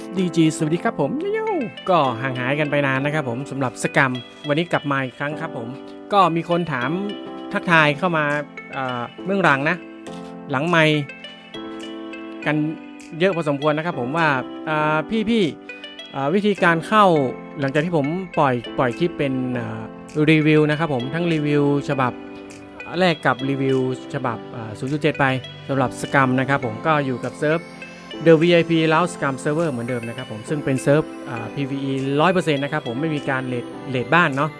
FDG สวัสดีครับผมโยก็ห่างหายกันไปนานนะครับผมสำหรับสกรรม วันนี้กลับมาอีกครั้งครับผม ก็มีคนถามทักทายเข้ามาเบื้องหลังนะ หลังไม่กันเยอะพอสมควรนะครับผมว่าพี่พี่วิธีการเข้าหลังจากที่ผมปล่อยปล่อยคลิปเป็นรีวิวนะครับผมทั้งรีวิวฉบับแรกกับรีวิวฉบับ 0.7 ไปสำหรับสกรรมนะครับผมก็อยู่กับเซิร์ฟ The VIP แล้ว Scam Server เหมือนเดิมนะครับผม ซึ่งเป็นเซิร์ฟอ่า PVE 100%นะครับผมไม่มีการเลดเลดบ้านเนาะ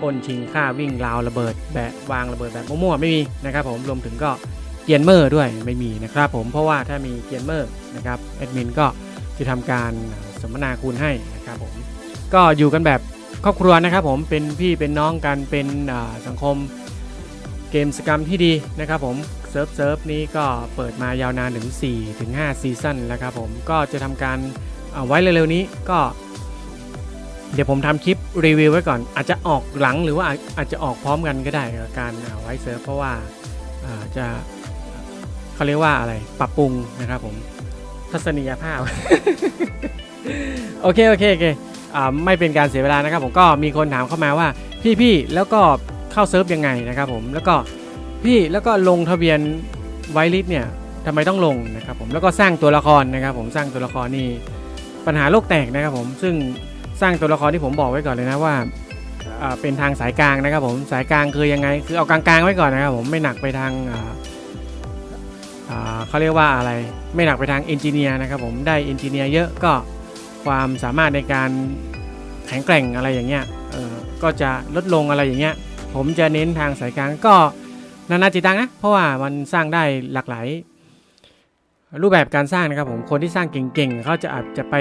ปนชิงฆ่าวิ่งราวระเบิดแบบวางระเบิดแบบมั่วๆไม่มีนะครับผมรวมถึงก็เกียนเมอร์ด้วยไม่มีนะครับผมเพราะว่าถ้ามีเกียนเมอร์นะครับแอดมินก็จะทำการสมนาคุณให้นะครับผมก็อยู่กันแบบครอบครัวนะครับผมเป็นพี่เป็นน้องกันเป็นสังคมเกมสกรรมที่ดีนะครับผม เซิร์ฟเซิร์ฟนี้ก็เปิดมายาวนานถึง4ถึง5ซีซั่นแล้วครับผมก็จะทำการเอาไว้เร็วๆนี้ก็ เดี๋ยวผมทำคลิปรีวิวไว้ก่อน อาจจะออกหลังหรือว่าอาจจะออกพร้อมกันก็ได้กับการเอาไว้เซิร์ฟเพราะว่าาจะเขาเรียกว่าอะไรปรับปรุงนะครับผมทัศนียภาพ โอเคโอเคโอเคอไม่เป็นการเสียเวลานะครับผมก็มีคนถามเข้ามาว่าพี่ๆแล้วก็เข้าเซิร์ฟยังไงนะครับผมแล้วก็ พี่แล้วก็ลงทะเบียนไวลิสเนี่ยทำไมต้องลงนะครับผมแล้วก็สร้างตัวละครนะครับ ผมสร้างตัวละครนี่ปัญหาโลกแตกนะครับผมซึ่งสร้างตัวละครที่ผมบอกไว้ก่อนเลยนะว่าเป็นทางสายกลางนะครับผมสายกลางคือยังไงคือเอากลางๆไว้ก่อนนะครับผมไม่หนักไปทางเขาเรียกว่าอะไรไม่หนักไปทางเอนจิเนียร์นะครับผมได้เอนจิเนียร์เยอะก็ความสามารถในการแข็งแกร่งอะไรอย่างเงี้ยก็จะลดลงอะไรอย่างเงี้ยผมจะเน้นทางสายกลางก็ นานาจิตตังนะเพราะว่ามันสร้างได้หลากหลาย รูปแบบการสร้างนะครับผมคนที่สร้างเก่งๆเขาจะอาจจะไป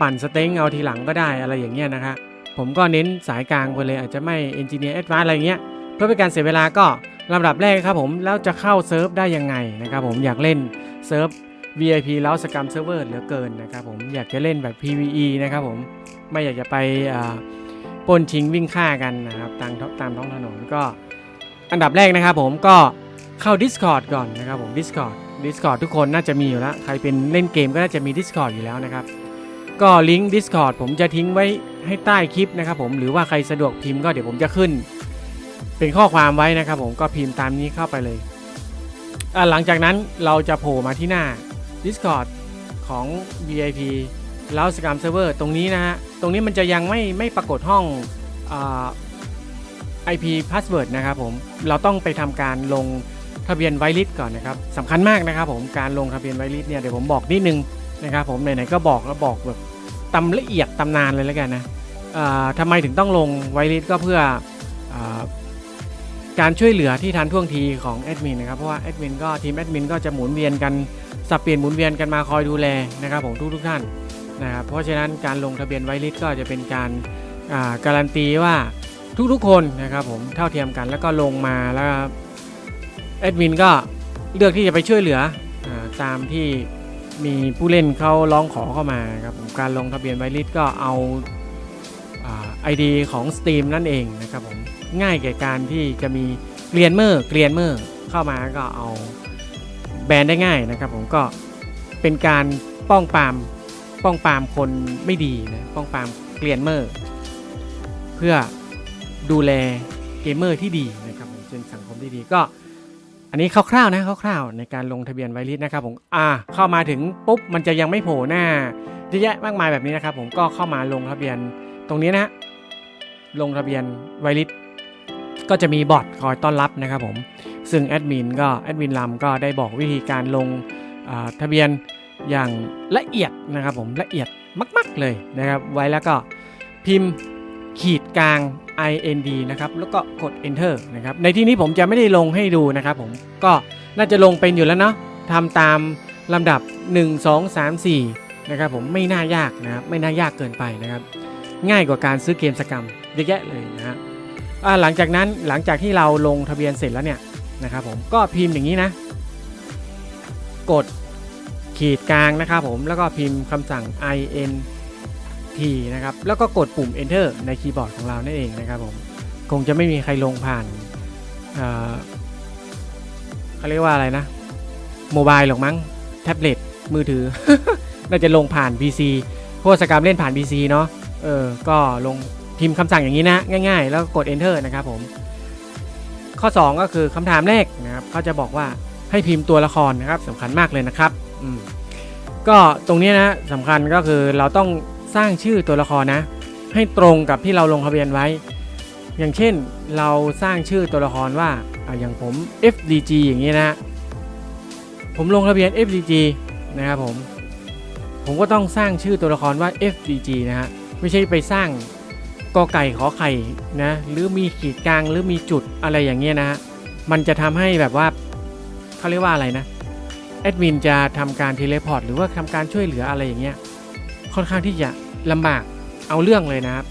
ปั่นสเต็งเอาทีหลังก็ได้อะไรอย่างเงี้ยนะครับผมก็เน้นสายกลางไปเลยอาจจะไม่เอนจิเนียร์แอดวานอะไรเงี้ยเพื่อเป็นการเสียเวลาก็ลำดับแรกครับผมแล้วจะเข้าเซิร์ฟได้ยังไงนะครับผมอยากเล่นเซิร์ฟ VIP แล้วสกรรมเซิร์ฟเวอร์เหลือเกินนะครับผมอยากจะเล่นแบบ PVE นะครับผมไม่อยากจะไปปนชิงวิ่งฆ่ากันนะครับตามตามท้องถนนก็ อันดับแรกนะครับผมก็เข้า Discord ก่อนนะครับผม Discord Discord ทุกคนน่าจะมีอยู่แล้ว ใครเป็นเล่นเกมก็น่าจะมี Discord อยู่แล้วนะครับ ก็ลิงก์ Discord ผมจะทิ้งไว้ให้ใต้คลิปนะครับผมหรือว่าใครสะดวกพิมพ์ก็เดี๋ยวผมจะขึ้น เป็นข้อความไว้นะครับผมก็พิมพ์ตามนี้เข้าไปเลยอะหลังจากนั้นเราจะโผล่มาที่หน้า Discord ของ VIP แล้วสกามเซิร์ฟเวอร์ตรงนี้นะฮะ ตรงนี้มันจะยังไม่ไม่ปรากฏห้องอ่า IP password นะครับผมเราต้องไปทำการลงทะเบียนไวลิสก่อนนะครับสำคัญมากนะครับผมการลงทะเบียนไวลิสเนี่ยเดี๋ยวผมบอกนิดนึงนะครับผมไหนๆก็บอกแล้วบอกแบบตำละเอียดตำนานเลยแล้วกันนะทำไมถึงต้องลงไวลิสก็เพื่ออการช่วยเหลือที่ทันท่วงทีของแอดมินนะครับเพราะว่าแอดมินก็ทีมแอดมินก็จะหมุนเวียนกันสับเปลี่ยนหมุนเวียนกันมาคอยดูแลนะครับผมทุกๆท่านนะครับเพราะฉะนั้นการลงทะเบียนไวลิสก็จะเป็นการการันตีว่า ทุกๆ คนนะครับผมเท่าเทียมกันแล้วก็ลงมาแล้วแอดมินก็เลือกที่จะไปช่วยเหลืออตามที่มีผู้เล่นเขาร้องขอเข้ามาครับผมการลงทะเบียนไวลิสก็เอาไอดีของ Steam นั่นเองนะครับผมง่ายแก่การที่จะมีเกลียนเมอร์เกลียนเมอร์เข้ามาก็เอาแบนได้ง่ายนะครับผมก็เป็นการป้องปามป้องปามคนไม่ดีนะป้องปามเกลียนเมอร์ เพื่อ ดูแลเกมเมอร์ที่ดีนะครับผมเป็นสังคมที่ดีก็ อันนี้คร่าวๆนะคร่าวๆในการลงทะเบียนไวลิสนะครับผมอ่าเข้ามาถึงปุ๊บมันจะยังไม่โผล่หน้าเยอะแยะมากมายแบบนี้นะครับผมก็เข้ามาลงทะเบียนตรงนี้นะลงทะเบียนไวลิสก็จะมีบอทคอยต้อนรับนะครับผมซึ่งแอดมินก็แอดมินลำก็ได้บอกวิธีการลงอ่าทะเบียนอย่างละเอียดนะครับผมละเอียดมาก ๆเลยนะครับไว้แล้วก็พิมพ์ ขีดกลาง ind นะครับแล้วก็กด enter นะครับในที่นี้ผมจะไม่ได้ลงให้ดูนะครับผมก็น่าจะลงเป็นอยู่แล้วเนาะทำตามลำดับ 1 2 3 4นะครับผมไม่น่ายากนะครับไม่น่ายากเกินไปนะครับ ง่ายกว่าการซื้อเกมสกรรมเยอะแยะเลยนะฮะหลังจากนั้นหลังจากที่เราลงทะเบียนเสร็จแล้วเนี่ยนะครับผมก็พิมพ์อย่างนี้นะ กดขีดกลางนะครับผมแล้วก็พิมพ์คำสั่ง in ทีนะครับ แล้วก็กดปุ่ม enter ในคีย์บอร์ดของเรานั่นเองนะครับผม คงจะไม่มีใครลงผ่านเขาเรียกว่าอะไรนะ โมบายหรอกมั้ง แท็บเล็ต มือถือ น่าจะลงผ่าน PC เพราะว่าสกรรมเล่นผ่าน PC เนาะ เออ ก็ลงพิมพ์คำสั่งอย่างนี้นะ ง่าย ๆ แล้วกกด enter นะครับผม ข้อ 2 ก็คือคำถามแรกนะครับเขาจะบอกว่าให้พิมพ์ตัวละครนะครับสำคัญมากเลยนะครับ อืมก็ตรงนี้นะสำคัญก็คือเราต้อง สร้างชื่อตัวละครนะ ให้ตรงกับที่เราลงทะเบียนไว้ อย่างเช่นเราสร้างชื่อตัวละครว่าอ่าอย่างผม FDG อย่างนี้นะผมลงทะเบียน FDG นะครับผม ผมก็ต้องสร้างชื่อตัวละครว่า FDG นะฮะไม่ใช่ไปสร้างกอไก่ขอไข่นะหรือมีขีดกลางหรือมีจุดอะไรอย่างเงี้ยนะฮะมันจะทำให้แบบว่าเขาเรียกว่าอะไรนะแอดมินจะทำการเทเลพอร์ตหรือว่าทำการช่วยเหลืออะไรอย่างเงี้ยค่อนข้างที่จะ ลำบากเอาเรื่องเลยนะครับ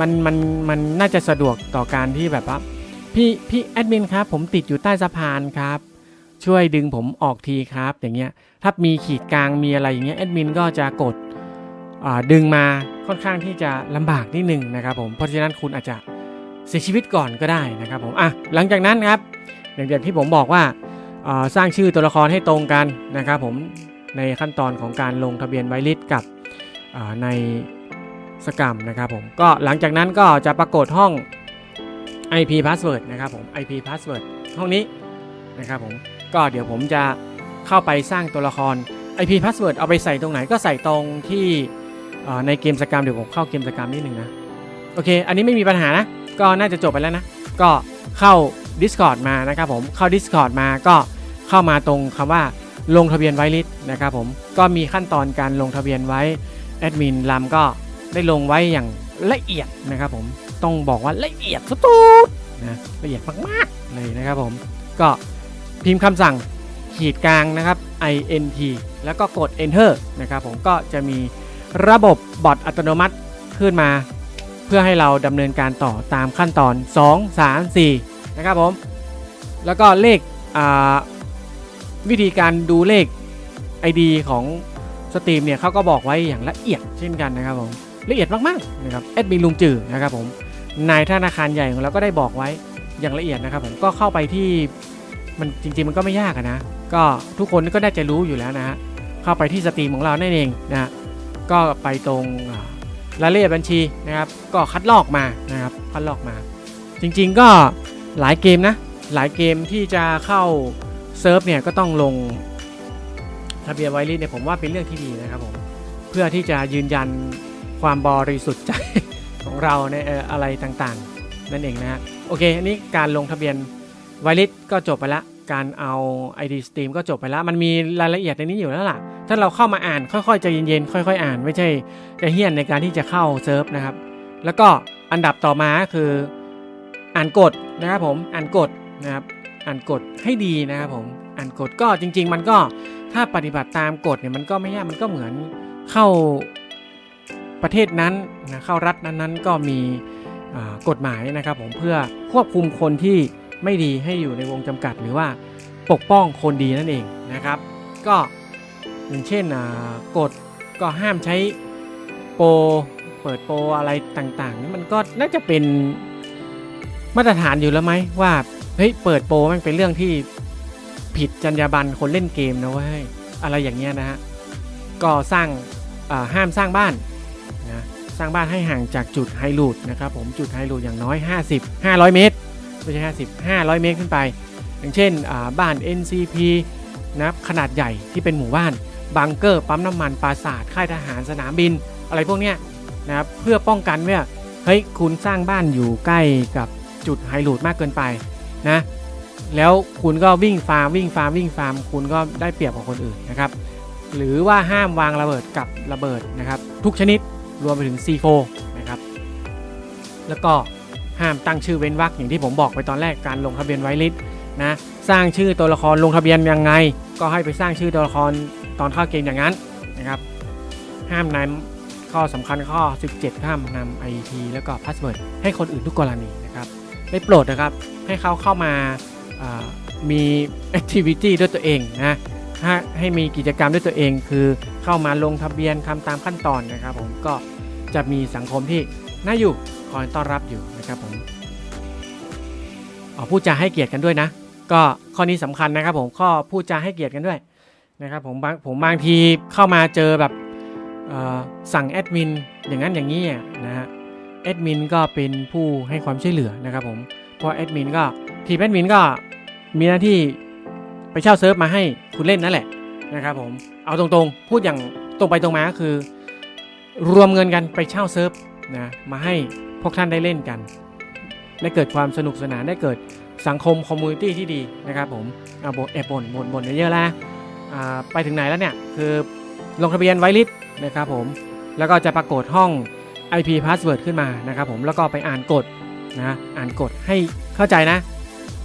มันมันมันน่าจะสะดวกต่อการที่แบบว่าพี่พี่แอดมินครับ ผมติดอยู่ใต้สะพานครับ ช่วยดึงผมออกทีครับ อย่างเงี้ยถ้ามีขีดกลางมีอะไรอย่างเงี้ยแอดมินก็จะกดดึงมาค่อนข้างที่จะลำบากนิดนึงนะครับผมเพราะฉะนั้นคุณอาจจะเสียชีวิตก่อนก็ได้นะครับผมอะหลังจากนั้นครับอย่างที่ผมบอกว่าสร้างชื่อตัวละครให้ตรงกันนะครับผมในขั้นตอนของการลงทะเบียนไวลิสกับใน สกรรมนะครับผมก็หลังจากนั้นก็จะปรากฏห้อง IP password นะครับผม IP password ห้องนี้นะครับผมก็เดี๋ยวผมจะเข้าไปสร้างตัวละคร IP password เอาไปใส่ตรงไหนก็ใส่ตรงที่ในเกมสกรรมเดี๋ยวผมเข้าเกมสกรรมนิดนึงนะโอเค อันนี้ไม่มีปัญหานะ ก็น่าจะจบไปแล้วนะ ก็เข้า Discord มานะครับผมเข้า Discord มาก็เข้ามาตรงคำว่าลงทะเบียนไว้ลิสต์นะครับผมก็มีขั้นตอนการลงทะเบียนไว้แอดมินลำก็ ได้ลงไว้อย่างละเอียดนะครับผมต้องบอกว่าละเอียดสุดๆนะละเอียดมากๆเลยนะครับผมก็พิมพ์คำสั่งขีดกลางนะครับ int แล้วก็กด enter นะครับผมก็จะมีระบบบอทอัตโนมัติขึ้นมา เพื่อให้เราดำเนินการต่อตามขั้นตอน 2 3 4 นะครับผม แล้วก็เลขวิธีการดูเลข ID ของสตรีมเนี่ยเขาก็บอกไว้อย่างละเอียดเช่นกันนะครับผม ละเอียดมากๆนะครับแอดมินลุงจือนะครับผมนายธนาคารใหญ่ของเราก็ได้บอกไว้อย่างละเอียดนะครับผมก็เข้าไปที่มันจริงๆ มันก็ไม่ยากนะ ก็ทุกคนก็ได้จะรู้อยู่แล้วนะฮะเข้าไปที่สตรีมของเรานั่นเองนะก็ไปตรงรายละเอียดบัญชีนะครับ ก็คัดลอกมานะครับคัดลอกมา จริงๆก็หลายเกมนะ หลายเกมที่จะเข้าเซิร์ฟเนี่ยก็ต้องลงทะเบียนไวลิสเนี่ยผมว่าเป็นเรื่องที่ดีนะครับผมเพื่อที่จะยืนยัน ความบริสุทธิ์ใจของเราในอ่ออะไรต่างๆ นั่นเองนะฮะโอเคอันนี้การลงทะเบียนไวลิสก็จบไปละการเอา ID Steam ก็จบไปแล้ว มันมีรายละเอียดในนี้อยู่แล้วล่ะ ถ้าเราเข้ามาอ่านค่อยๆใจเย็นๆ ค่อยๆ อ่าน ไม่ใช่จะเฮี้ยนในการที่จะเข้าเซิร์ฟนะครับ แล้วก็อันดับต่อมาก็คืออ่านกฎนะครับผม อ่านกฎนะครับ อ่านกฎให้ดีนะครับผม อ่านกฎก็จริง ๆ มันก็ถ้าปฏิบัติตามกฎเนี่ยมันก็ไม่ยาก มันก็เหมือนเข้า ประเทศนั้นนะเข้ารัฐนั้นๆก็มีกฎหมายนะครับผมเพื่อควบคุมคนที่ไม่ดีให้อยู่ในวงจำกัด หรือว่าปกป้องคนดีนั่นเองนะครับ ก็อย่างเช่นกฎก็ห้ามใช้โปรเปิดโปรอะไรต่างๆนี่มันก็น่าจะเป็นมาตรฐานอยู่แล้วไหมว่าเฮ้ยเปิดโปรมันเป็นเรื่องที่ผิดจรรยาบรรณคนเล่นเกมนะเว้ยอะไรอย่างเงี้ยนะฮะก็สร้างห้ามสร้างบ้าน สร้างบ้านให้ห่างจากจุดไฮรูดนะครับผมจุดไฮรูดอย่างน้อย 50 500 เมตรไม่ใช่50 500 เมตรขึ้นไป อย่างเช่นบ้าน NCP นะขนาดใหญ่ที่เป็นหมู่บ้านบังเกอร์ปั๊มน้ำมันปราสาทค่ายทหารสนามบิน อะไรพวกเนี้ยนะครับเพื่อป้องกันว่าเฮ้ยคุณสร้างบ้านอยู่ใกล้กับจุดไฮรูดมากเกินไปนะแล้วคุณก็วิ่งฟาร์มวิ่งฟาร์มวิ่งฟาร์มคุณก็ได้เปรียบกว่าคนอื่นนะครับหรือว่าห้ามวางระเบิดกับระเบิดนะครับทุกชนิด รวมไปถึง C4 นะครับ แล้วก็ห้ามตั้งชื่อเว้นวรรคอย่างที่ผมบอกไปตอนแรกการลงทะเบียนไวลิสนะสร้างชื่อตัวละครลงทะเบียนยังไง ก็ให้ไปสร้างชื่อตัวละครตอนเข้าเกมอย่างนั้นนะครับ ห้ามนำข้อสำคัญข้อ 17 ห้ามนำ IP แล้วก็พาสเวิร์ดให้คนอื่นทุกกรณีนะครับได้โปรดนะครับให้เขาเข้ามาอ่ามี activity ด้วยตัวเองนะ ให้ให้มีกิจกรรมด้วยตัวเอง คือเข้ามาลงทะเบียนทำตามขั้นตอนนะครับ ผมก็จะมีสังคมที่น่าอยู่คอยต้อนรับอยู่นะครับผมออพูดจาให้เกียรติกันด้วยนะ ก็ข้อนี้สำคัญนะครับ ผมข้อพูดจาให้เกียรติกันด้วยนะครับผมบางผมบางทีเข้ามาเจอแบบสั่งแอดมินอย่างนั้นอย่างนี้นะฮะแอดมินก็เป็นผู้ให้ความช่วยเหลือนะครับผมเพราะแอดมินก็ทีแอดมินก็มีหน้าที่ ไปเช่าเซิร์ฟมาให้คุณเล่นนั่นแหละนะครับผมเอาตรงๆ พูดอย่างตรงไปตรงมาก็คือ รวมเงินกันไปเช่าเซิร์ฟนะมาให้พวกท่านได้เล่นกันได้เกิดความสนุกสนานได้เกิดสังคมคอมมูนิตี้ที่ดีนะครับผมเอาบนแอบบนบนบนเยอะแล้วนะอ่าไปถึงไหนแล้วเนี่ย คือลงทะเบียนไว้ลิสต์นะครับผมแล้วก็จะปรากฏห้อง IP password ขึ้นมานะครับผมแล้วก็ไปอ่านกฎนะอ่านกฎให้เข้าใจนะ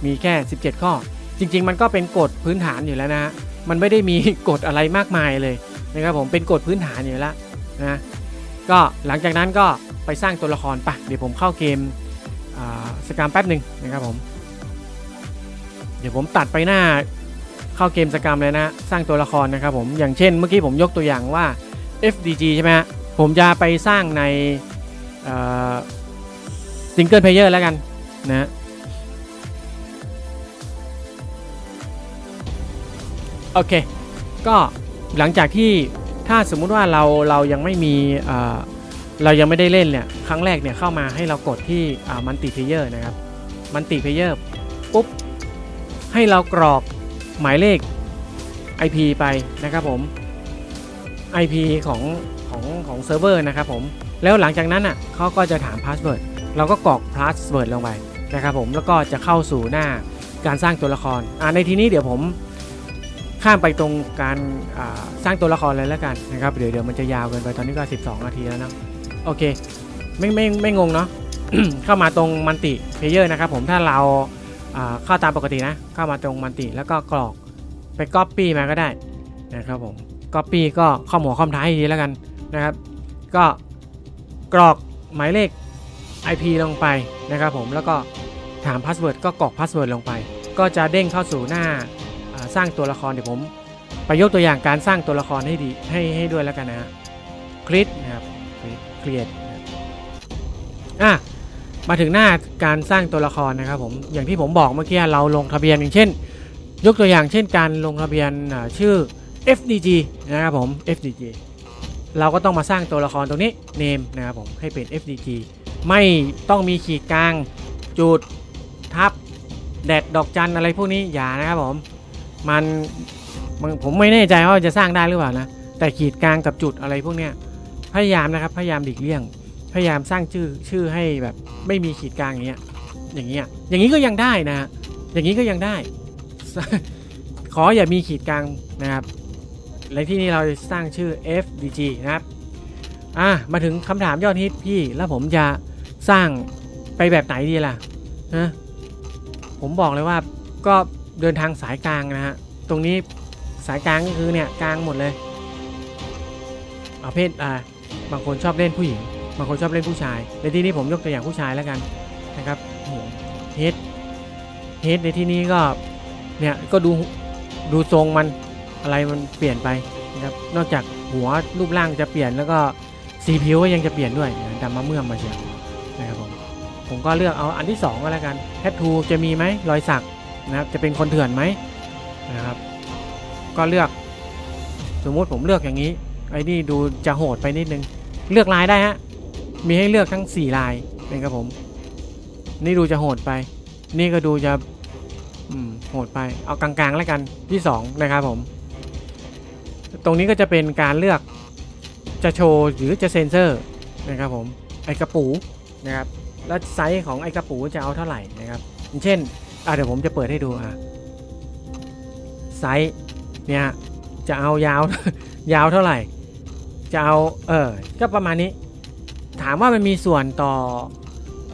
มีแค่ 17 ข้อ จริง ๆ มันก็เป็นกฎพื้นฐานอยู่แล้วนะ มันไม่ได้มีกฎอะไรมากมายเลยนะครับผมเป็นกฎพื้นฐานอยู่แล้วนะก็หลังจากนั้นก็ไปสร้างตัวละครปะเดี๋ยวผมเข้าเกมสกามแป๊บหนึ่งนะครับผมเดี๋ยวผมตัดไปหน้าเข้าเกมสกรรมเลยนะสร้างตัวละครนะครับผมอย่างเช่นเมื่อกี้ผมยกตัวอย่างว่า FDG ใช่ไหมฮะผมจะไปสร้างในซิงเกิลเพลเยอร์แล้วกันนะ โอเค ก็หลังจากที่ถ้าสมมุติว่าเราเรายังไม่มีเรายังไม่ได้เล่นเนี่ยครั้งแรกเนี่ยเข้ามาให้เรากดที่มันติเพเยอร์นะครับมันติเพเยอร์ปุ๊บให้เรากรอกหมายเลข IP ไปนะครับผม IP ของของของเซิร์ฟเวอร์นะครับผมแล้วหลังจากนั้นอะเขาก็จะถามพาสเวิร์ดเราก็กรอกพาสเวิร์ดลงไปนะครับผมแล้วก็จะเข้าสู่หน้าการสร้างตัวละครอ่าในทีนี้เดี๋ยวผม ข้ามไปตรงการสร้างตัวละครเลยแล้วกันนะครับเดี๋ยวเดี๋ยวมันจะยาวเกินไปตอนนี้ก็ 12 นาทีแล้วนอะโอเคไม่ไม่ไม่งงเนาะเข้ามาตรงมันติเพเยอร์นะครับผมถ้าเราเข้าตามปกตินะ เข้ามาตรงมันติแล้วก็กรอกไปก๊อปปี้มาก็ได้นะครับผมก๊อปปี้ก็ข้อหัวข้อมท้ายให้ดีแล้วกันนะครับ ก็กรอกหมายเลข IP ลงไปนะครับผมแล้วก็ถามพาสเวิร์ดก็กรอกพาสเวิร์ดลงไป ก็จะเด้งเข้าสู่หน้า สร้างตัวละครเดี๋ยวผมไปยกตัวอย่างการสร้างตัวละครให้ดีให้ให้ด้วยแล้วกันนะฮะคลิกนะครับเครียดอะมาถึงหน้าการสร้างตัวละครนะครับผมอย่างที่ผมบอกเมื่อกี้เราลงทะเบียนอย่างเช่น ยกตัวอย่างเช่นการลงทะเบียนชื่อ FDG นะครับผม FDG เราก็ต้องมาสร้างตัวละครตรงนี้ name นะครับผมให้เป็น FDG ไม่ต้องมีขีดกลางจุดทับแดดดอกจันอะไรพวกนี้อย่านะครับผม มันผมไม่แน่ใจว่าจะสร้างได้หรือเปล่านะ แต่ขีดกลางกับจุดอะไรพวกเนี้ยพยายามนะครับ พยายามหลีกเลี่ยง พยายามสร้างชื่อชื่อให้แบบไม่มีขีดกลางอย่างเงี้ย อย่างเงี้ย อย่างนี้ก็ยังได้นะฮะอย่างนี้ก็ยังได้ ขออย่ามีขีดกลางนะครับ และที่นี่เราจะสร้างชื่อ FDG นะครับ อะ มาถึงคำถามยอดฮิตพี่ แล้วผมจะสร้างไปแบบไหนดีล่ะนะผมบอกเลยว่าก็ เดินทางสายกลางนะฮะ ตรงนี้สายกลางก็คือเนี่ยกลางหมดเลยเอาเพศอ่าบางคนชอบเล่นผู้หญิง บางคนชอบเล่นผู้ชาย ในที่นี้ผมยกตัวอย่างผู้ชายแล้วกันนะครับโอ้โหเฮดเฮดในที่นี้ก็เนี่ยก็ดูดูทรงมันอะไรมันเปลี่ยนไปนะครับนอกจากหัวรูปร่างจะเปลี่ยนแล้วก็สีผิวก็ยังจะเปลี่ยนด้วยดำมาเมื่อมมาเชียวนะครับผมผมก็เลือกเอาอันที่สองก็แล้วกันแททูจะมีไหมรอยสัก นะครับจะเป็นคนเถื่อนไหมนะครับ ก็เลือกสมมุติผมเลือกอย่างนี้ไอ้นี่ดูจะโหดไปนิดนึงเลือกลายได้ฮะมีให้เลือกทั้ง 4 ลายนะครับผม นี่ดูจะโหดไป นี่ก็ดูจะโหดไปเอากลางๆแล้วกันที่ 2 นะครับผม ตรงนี้ก็จะเป็นการเลือกจะโชว์หรือจะเซ็นเซอร์นะครับผมไอกระปูนะครับแล้วไซส์ของไอกระปูจะเอาเท่าไหร่นะครับเช่น อะเดี๋ยวผมจะเปิดให้ดูอะไซส์เนี่ยจะเอายาว ยาวเท่าไหร่ จะเอาเออก็ประมาณนี้ ถามว่ามันมีส่วนต่อ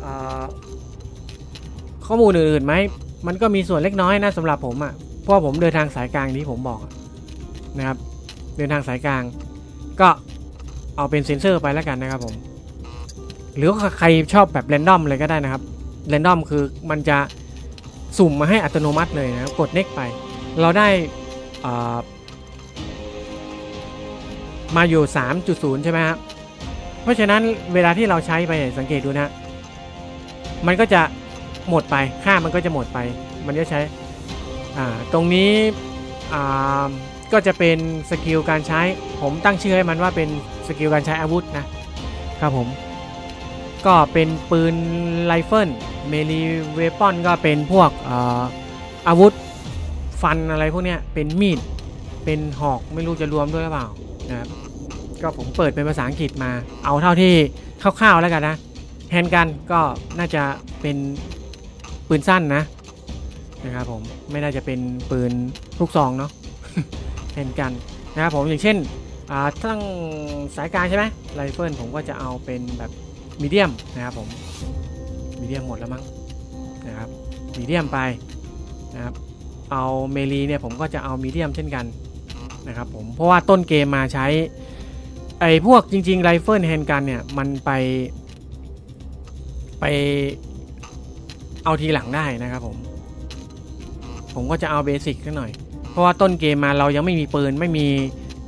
อข้อมูลอื่นๆไหมมันก็มีส่วนเล็กน้อยนะสำหรับผมอะ่ะเพราะผมเดินทางสายกลางที่ผมบอกนะครับ เดินทางสายกลาง ก็เอาเป็นเซนเซอร์ไปแล้วกันนะครับผมหรือใครชอบแบบแรนดอมเลยก็ได้นะครับแรนดอมคือมันจะ สุ่มมาให้อัตโนมัติเลยนะกด next ไป เราได้ามาอยู่ 3.0 ใช่ไหมครับเพราะฉะนั้นเวลาที่เราใช้ไปสังเกตดูนะมันก็จะหมดไปค่ามันก็จะหมดไป มันจะใช้ตรงนี้ก็จะเป็นสกิลการใช้ผมตั้งชื่อให้มันว่าเป็นสกิลการใช้อาวุธนะครับผม ก็เป็นปืนไรเฟิลเมลีเวปอนก็เป็นพวกออาวุธฟันอะไรพวกเนี้ยเป็นมีด เป็นหอกไม่รู้จะรวมด้วยหรือเปล่านะครับก็ผมเปิดเป็นภาษาอังกฤษมา เอาเท่าที่คร่าวๆแล้วกันนะแฮนด์กันก็น่าจะเป็นปืนสั้นนะนะครับผมไม่น่าจะเป็นปืนลูกซองเนาะแฮนด์กันนะครับผมอย่างเช่นอ่าทั้งสายการใช่ไหมไรเฟิลผมก็จะเอาเป็นแบบ มีเดียมนะครับผมมีเดียมหมดแล้วมั้งนะครับมีเดียมไปนะครับเอาเมลีเนี่ยผมก็จะเอามีเดียมเช่นกันนะครับผมเพราะว่าต้นเกมมาใช้ไอ้พวกจริงๆไรเฟิลแฮนด์กันเนี่ยมันไปไปเอาทีหลังได้นะครับผม ผมก็จะเอาเบสิกสักหน่อย เพราะว่าต้นเกมมาเรายังไม่มีปืนไม่มี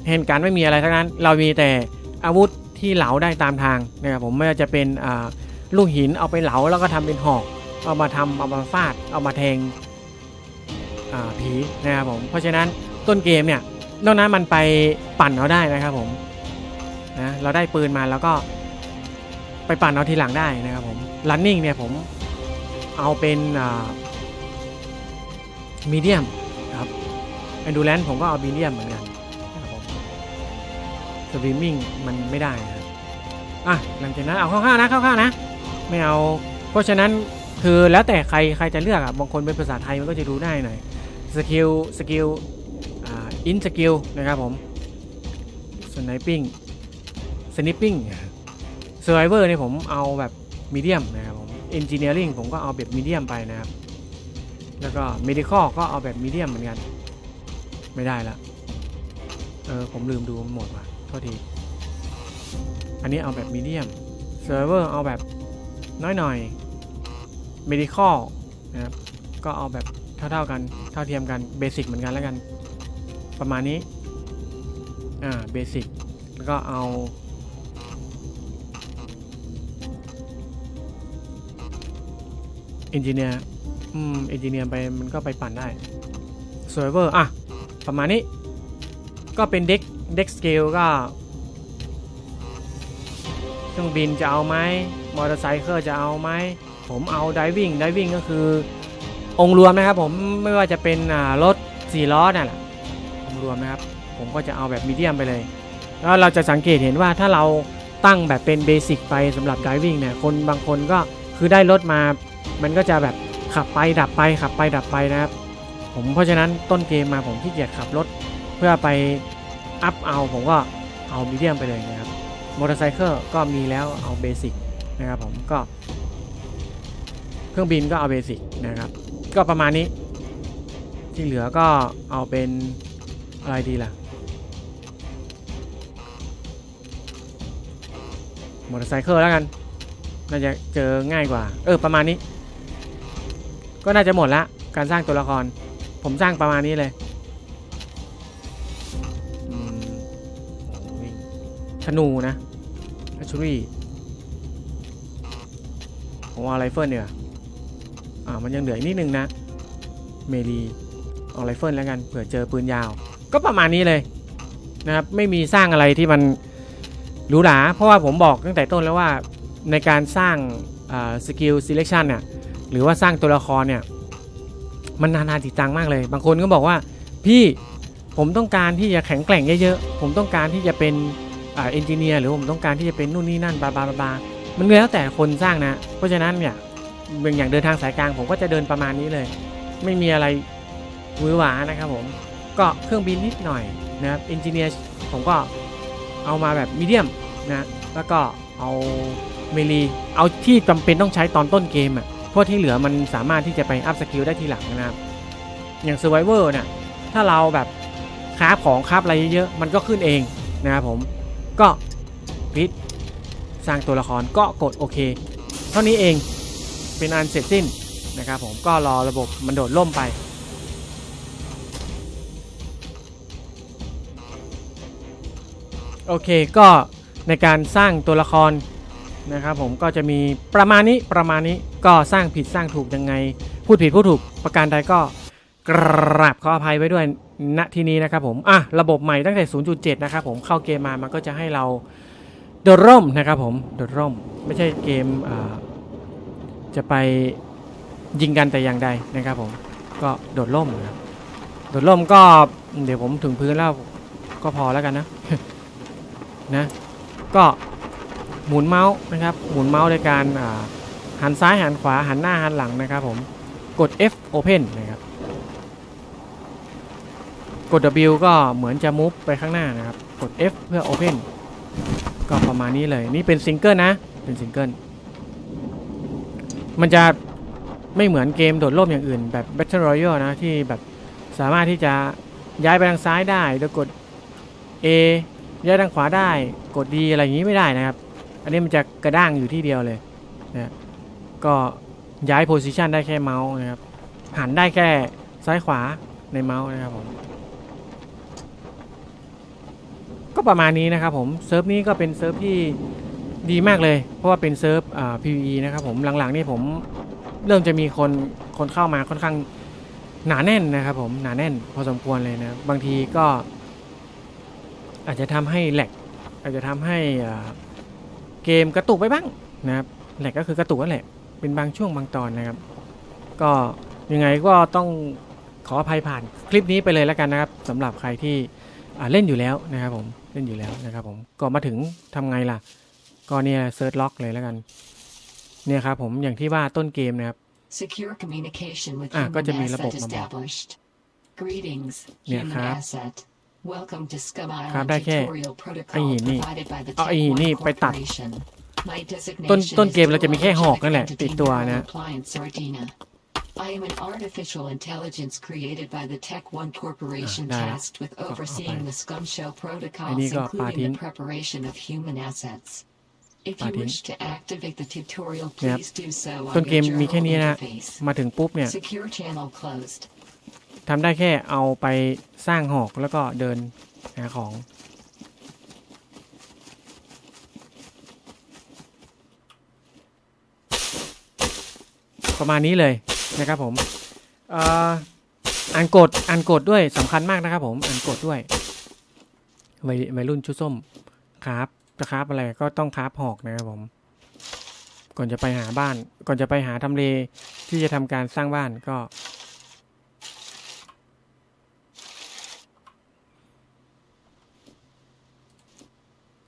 แฮนด์กันไม่มีอะไรทั้งนั้น เรามีแต่อาวุธ ที่เหลาได้ตามทางนะครับผมไม่ว่าจะเป็นลูกหินเอาไปเหลาแล้วก็ทำเป็นหอก เอามาทำเอามาฟาด เอามาแทงผีนะครับผมเพราะฉะนั้นต้นเกมเนี่ยนอกนั้นมันไปปั่นเอาได้นะครับผมนะเราได้ปืนมาแล้วก็ไปปั่นเอาทีหลังได้นะครับผม running เนี่ยผมเอาเป็นมีเดียมครับ endurance ผมก็เอามีเดียมเหมือนกัน swimming มันไม่ได้นะครับอะหลังจากนั้นเอาคร่าวๆนะคร่าวๆนะ ไม่เอา เพราะฉะนั้นคือแล้วแต่ใครใครจะเลือกอะบางคนเป็นภาษาไทยมันก็จะดูได้หน่อยสกิลสกิลอ่าอินสกิลนะครับผมสไนปิ้งสนิปปิ้งเซอร์ไวเวอร์เนี่ยผมเอาแบบมีเดียมนะครับผมเอนจิเนียริงผมก็เอาแบบมีเดียมไปนะครับ แล้วก็เมดิคอลก็เอาแบบมีเดียมเหมือนกัน ไม่ได้ละเออผมลืมดูหมดว่ะ โทษที อันนี้เอาแบบมีเดียมเซอร์ไวเวอร์เอาแบบน้อยหน่อย medical นะครับ ก็เอาแบบเท่าๆกัน เท่าเทียมกันเบสิกเหมือนกันแล้วกัน ประมาณนี้ อ่าเบสิกแล้วก็เอาเอนจิเนียร์อืมเอนจิเนียร์ไปมันก็ไปปั่นได้ s u r v i v o r อะ ประมาณนี้ ก็เป็นเด็ก เด็กสเกลก็เครื่องบินจะเอาไหมมอเตอร์ไซค์จะเอาไหมผมเอาดิวิ่งดิวิ่งก็คือ องค์รวมนะครับผมไม่ว่าจะเป็นอ่ารถ4ล้อนั่นแหละองรวมนะครับผมก็จะเอาแบบมีเดียมไปเลย แล้วเราจะสังเกตเห็นว่าถ้าเราตั้งแบบเป็นเบสิกไปสำหรับดิวิ่งเนี่ยคนบางคนก็คือได้รถมา มันก็จะแบบขับไปดับไปขับไปดับไปนะครับผมเพราะฉะนั้นต้นเกมมาผมขี้เกียจขับรถเพื่อไป อัพเอาผมก็เอามีเดียมไปเลยนะครับมอเตอร์ไซค์ก็มีแล้วเอาเบสิกนะครับผมก็ เครื่องบินก็เอาเบสิกนะครับ ก็ประมาณนี้ ที่เหลือก็เอาเป็นอะไรดีล่ะมอเตอร์ไซค์แล้วกัน น่าจะเจอง่ายกว่า เออ ประมาณนี้ ก็น่าจะหมดละ การสร้างตัวละคร ผมสร้างประมาณนี้เลย นูนะอัชรีผมเอาไรเฟิลเนี่ยอ่ามันยังเหลืออีกนิดนึงนะ เมลีเอาไรเฟิลแล้วกันเผื่อเจอปืนยาว ก็ประมาณนี้เลยนะครับไม่มีสร้างอะไรที่มันหรูหราเพราะว่าผมบอกตั้งแต่ต้นแล้วว่าในการสร้างสกิล selection เนี่ยหรือว่าสร้างตัวละครเนี่ยมันนานาจิตตังมากเลย บางคนก็บอกว่าพี่ผมต้องการที่จะแข็งแกร่งเยอะๆ ผมต้องการที่จะเป็น เอนจิเนียร์หรือผมต้องการที่จะเป็นนู่นนี่นั่นบาบาบาบามันแล้วแต่คนสร้างนะ เพราะฉะนั้นเนี่ยเป็นอย่างเดินทางสายกลางผมก็จะเดินประมาณนี้เลย ไม่มีอะไรหวือหวานะครับผมก็เครื่องบินนิดหน่อยนะครับเอนจิเนียร์ผมก็เอามาแบบมีเดียมนะแล้วก็เอาเมลีเอาที่จำเป็นต้องใช้ตอนต้นเกมอะเพราะที่เหลือมันสามารถที่จะไปอัพสกิลได้ทีหลังนะครับ อย่าง Survivor เนี่ยถ้าเราแบบคราฟของคราฟอะไรเยอะๆ มันก็ขึ้นเองนะครับผม ก็พิดสร้างตัวละครก็กดโอเค เท่านี้เองเป็นอันเสร็จสิ้นนะครับผมก็รอระบบมันโดดล่มไปโอเคก็ในการสร้างตัวละครนะครับผมก็จะมีประมาณนี้ประมาณนี้ก็สร้างผิดสร้างถูกยังไง พูดผิดพูดถูกประการใดก็ กราบขออภัยไว้ด้วยณที่นี้นะครับผมอะระบบใหม่ตั้งแต่ 0.7 นะครับผมเข้าเกมมามันก็จะให้เราโดดร่มนะครับผมโดดร่มไม่ใช่เกมจะไปยิงกันแต่อย่างใดนะครับผมก็โดดร่มนะครับโดดร่มก็เดี๋ยวผมถึงพื้นแล้วก็พอแล้วกันนะนะก็หมุนเมาส์นะครับหมุนเมาส์ในการหันซ้ายหันขวาหันหน้าหันหลังนะครับผมกด F Open นะครับ กด W ก็เหมือนจะ move ไปข้างหน้านะครับ กด F เพื่อ Open ก็ประมาณนี้เลย นี่เป็นซิงเกิลนะ เป็นซิงเกิล มันจะไม่เหมือนเกมโดดร่มอย่างอื่นแบบ Battle Royale นะ ที่แบบสามารถที่จะย้ายไปทางซ้ายได้โดยกด A ย้ายทางขวาได้ กด D อะไรอย่างนี้ไม่ได้นะครับ อันนี้มันจะกระด้างอยู่ที่เดียวเลยนะก็ย้ายโพซิชันได้แค่เมาส์นะครับ หันได้แค่ซ้ายขวาในเมาส์นะครับผม ก็ประมาณนี้นะครับผมเซิร์ฟนี้ก็เป็นเซิร์ฟที่ดีมากเลย เพราะว่าเป็นเซิร์ฟอ่า PVE นะครับผมหลังๆนี่ผมเริ่มจะมีคนคนเข้ามาค่อนข้างหนาแน่นนะครับผมหนาแน่นพอสมควรเลยนะบางทีก็ อาจจะทำให้แหลกอาจจะทำให้เกมกระตุกไปบ้างนะครับแหลกก็คือกระตุกนั่นแหละเป็นบางช่วงบางตอนนะครับ ก็ยังไงก็ต้องขออภัยผ่านคลิปนี้ไปเลยแล้วกันนะครับสำหรับใครที่เล่นอยู่แล้วนะครับผม เล่นอยู่แล้วนะครับผมก็มาถึงทำไงล่ะ ก็เนี่ยเซิร์ชล็อกเลยแล้วกัน เนี่ยครับผมอย่างที่ว่าต้นเกมนะครับ Secure communication with อะ human ก็จะมีระบบ asset มาบอก established. Greetings, เนี่ย human ครับ asset. Welcome to Scum ครับ Island ได้แค่ tutorial ไอ้ protocol หินนี่ provided by the เอาไอ้ Tech หิน One นี่ไปตัด Corporation. My ต้น designation ต้น is เกมเราจะมีแค่หอกนั่นแหละ Dual ติดตัว Entity นะ Neural Appliance Sardina. I am an artificial intelligence created by the Tech One Corporation ได้ tasked with ก็เอาไป overseeing the Scum Shell อัน protocols, นี้ก็ปาทิ้ง including the preparation of human assets. If ปา you ทิ้ง wish to activate the tutorial, เนี่ย please do so ต้น on เก your มมีแค่ journal นี้นะ interface. มาถึงปุ๊บเนี่ย Secure channel closed. ทำได้แค่เอาไปสร้างหอกแล้วก็เดินหาของ ประมาณนี้เลย นะครับผมอ่านกฎอ่านกฎด้วยสำคัญมากนะครับผมอ่านกฎด้วยวัยวัยรุ่นชุดส้มครับจะครับอะไรก็ต้องครับหอกนะครับผม ก่อนจะไปหาบ้าน ก่อนจะไปหาทำเลที่จะทำการสร้างบ้านก็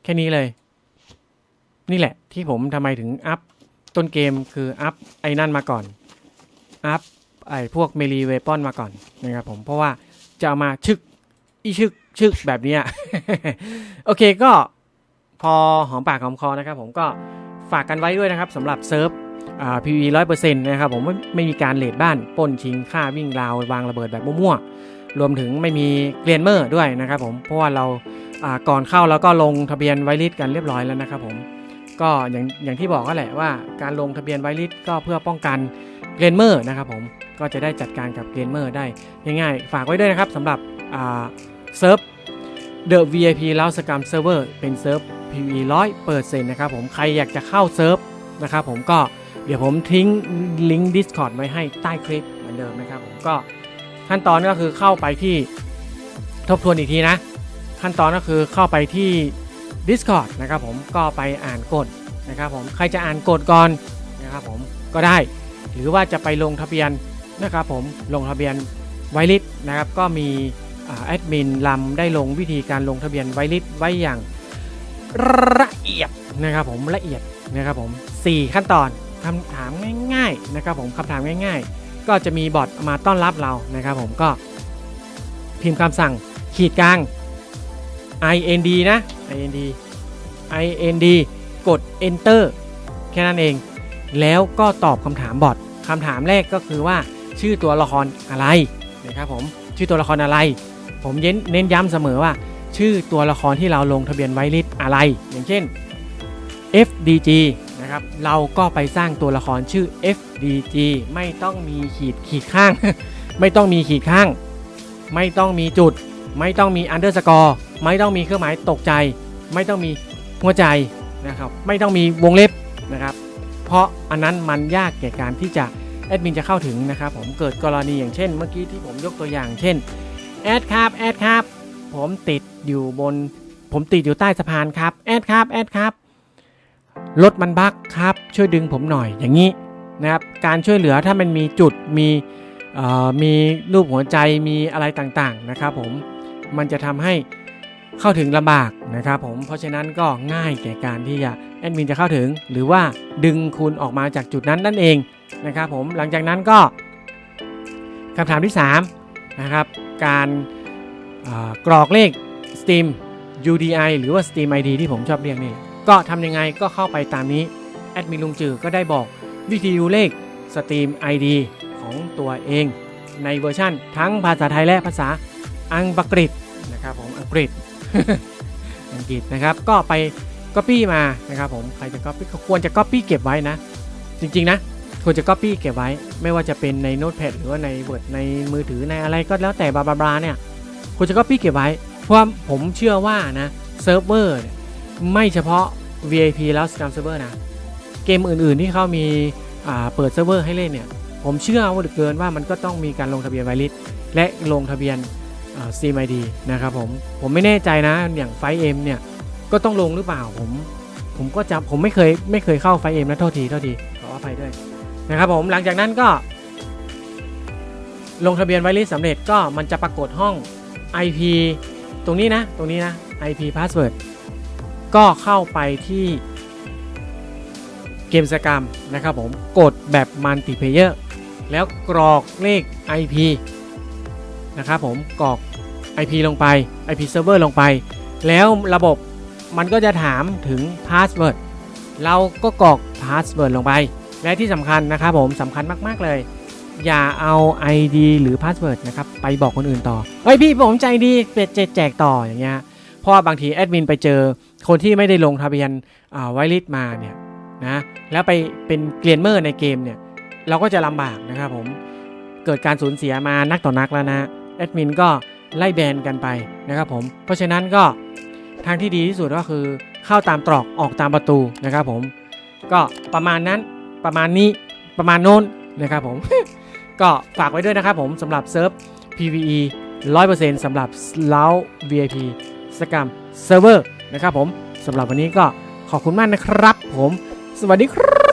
แค่นี้เลย นี่แหละที่ผมทำไมถึงอัพต้นเกมคืออัพไอ้นั่นมาก่อน อัพไอ้พวกเมลีเวปอนมาก่อนนะครับผมเพราะว่าจะเอามาชึกอีชึกชึกแบบเนี้ยโอเคก็พอหอมปากหอมคอนะครับผมก็ฝากกันไว้ด้วยนะครับสำหรับเซิร์ฟอ่า PVE ร้อยเปอร์เซ็นต์นะครับผมไม่ไม่มีการเลดบ้านป้นชิงฆ่าวิ่งราววางระเบิดแบบมั่วๆรวมถึงไม่มีเกลียนเมอร์ด้วยนะครับผมเพราะว่าเราอ่าก่อนเข้าแล้วก็ลงทะเบียนไวลิสกันเรียบร้อยแล้วนะครับผมก็อย่างอย่างที่บอกก็แหละว่าการลงทะเบียนไวลิสก็เพื่อป้องกัน เกรนเมอร์นะครับผมก็จะได้จัดการกับเกรนเมอร์ได้ง่ายๆ ฝากไว้ด้วยนะครับสำหรับเซิร์ฟ The VIP แล้วสกรรมเซิร์ฟเวอร์เป็นเซิร์ฟ PVE ร้อยเปอร์เซ็นต์นะครับผมใครอยากจะเข้าเซิร์ฟนะครับผมก็เดี๋ยวผมทิ้งลิงก์ Discord ไว้ให้ใต้คลิปเหมือนเดิมนะครับผมก็ขั้นตอนก็คือเข้าไปที่ทบทวนอีกทีนะ ขั้นตอนก็คือเข้าไปที่ Discord นะครับผมก็ไปอ่านกฎนะครับผมใครจะอ่านกฎก่อนนะครับผมก็ได้ หรือว่าจะไปลงทะเบียนนะครับผมลงทะเบียนไวลิสนะครับก็มีแอดมินลำได้ลงวิธีการลงทะเบียนไวลิสไว้อย่างละเอียดนะครับผมละเอียดนะครับผม 4 ขั้นตอนคำถามง่ายๆนะครับผมคำถามง่าย ๆ ก็จะมีบอทมาต้อนรับเรานะครับผมก็พิมพ์คำสั่งขีดกลาง ind นะ ind ind กด enter แค่นั้นเอง แล้วก็ตอบคำถามบอทคำถามแรกก็คือว่าชื่อตัวละครอะไรนะครับผมชื่อตัวละครอะไร ผมเน้นเน้นย้ำเสมอว่า ชื่อตัวละครที่เราลงทะเบียนไว้ลิสต์อะไร อย่างเช่น FDG นะครับเราก็ไปสร้างตัวละครชื่อ FDG ไม่ต้องมีขีดขีดข้าง ไม่ต้องมีขีดข้าง ไม่ต้องมีจุด ไม่ต้องมี underscore ไม่ต้องมีเครื่องหมายตกใจ ไม่ต้องมีหัวใจนะครับ ไม่ต้องมีวงเล็บนะครับ เพราะอันนั้นมันยากแก่การที่จะแอดมินจะเข้าถึงนะครับผมเกิดกรณีอย่างเช่น เมื่อกี้ที่ผมยกตัวอย่างเช่นแอดครับแอดครับผมติดอยู่บน ผมติดอยู่ใต้สะพานครับแอดครับแอดครับรถมันบั๊กครับช่วยดึงผมหน่อยอย่างนี้นะครับการช่วยเหลือถ้ามันมีจุดมีมีรูปหัวใจมีอะไรต่างๆนะครับผมมันจะทำให้ เข้าถึงลำบากนะครับผมเพราะฉะนั้นก็ง่ายแก่การที่จะแอดมินจะเข้าถึง หรือว่าดึงคุณออกมาจากจุดนั้นนั่นเองนะครับผมหลังจากนั้นก็คำถามที่3นะครับการกรอกเลข Steam UDI หรือว่า Steam ID ที่ผมชอบเรียกนี่ก็ทำยังไงก็เข้าไปตามนี้แอดมินลุงจือก็ได้บอกวิธีดูเลข Steam ID ของตัวเอง ในเวอร์ชั่นทั้งภาษาไทยและภาษาอังกฤษนะครับผมอังกฤษ อังกฤษนะครับ ก็ไป Copy มานะครับผมใครจะ Copy ก็ควรจะ Copy เก็บไว้นะ จริง ๆ นะควรจะ Copy เก็บไว้ ไม่ว่าจะเป็นใน Notepad หรือว่าใน Word ในมือถือในอะไรก็แล้วแต่บลาบลาเนี่ยควรจะ Copy เก็บไว้ เพราะผมเชื่อว่านะเซิร์ฟเวอร์ไม่เฉพาะ VIP แล้ว Scam Server นะเกมอื่น ๆ ที่เขามีเปิดเซิร์ฟเวอร์ให้เล่นเนี่ยผมเชื่อว่าเหลือเกินว่ามันก็ต้องมีการลงทะเบียนไวลิสและลงทะเบียน ซีมไอดีนะครับผมผมไม่แน่ใจนะอย่างไฟเอ็มเนี่ยก็ต้องลงหรือเปล่าผมผมก็จำผมไม่เคยไม่เคยเข้าไฟเอ็มนะโทษทีโทษทีขออภัยด้วยนะครับผมหลังจากนั้นก็ ลงทะเบียนไวลิสสำเร็จก็มันจะปรากฏห้อง IP ตรงนี้นะ ตรงนี้นะ IP password ก็เข้าไปที่เกมสกรรมนะครับผมกดแบบมัลติเพเยอร์แล้วกรอกเลข IP นะครับผมกรอก IP ลงไป IP server ลงไป แล้วระบบมันก็จะถามถึง password เราก็กรอก password ลงไป และที่สำคัญนะครับผมสำคัญมาก ๆ เลย อย่าเอา ID หรือ password นะครับไปบอกคนอื่นต่อเฮ้ยพี่ผมใจดีเป็ดแจกต่ออย่างเงี้ยเพราะว่าบางทีแอดมินไปเจอคนที่ไม่ได้ลงทะเบียนไวลิสมาเนี่ยนะแล้วไปเป็นเกลียนเมอร์ในเกมเนี่ยเราก็จะลำบากนะครับผมเกิดการสูญเสียมานักต่อนักแล้วนะ ดมินก็ไล่แบนกันไปนะครับผม เพราะฉะนั้นก็ทางที่ดีที่สุดก็คือเข้าตามตรอกออกตามประตูนะครับผม ก็ประมาณนั้นประมาณนี้ประมาณโน้นนะครับผม ก็ฝากไว้ด้วยนะครับผมสำหรับเซิร์ฟ PVE 100%สำหรับ l o u VIP สกรรมเซิร์ฟเวอร์นะครับผมสำหรับวันนี้ก็ขอบคุณมากนะครับผม สวัสดีครับ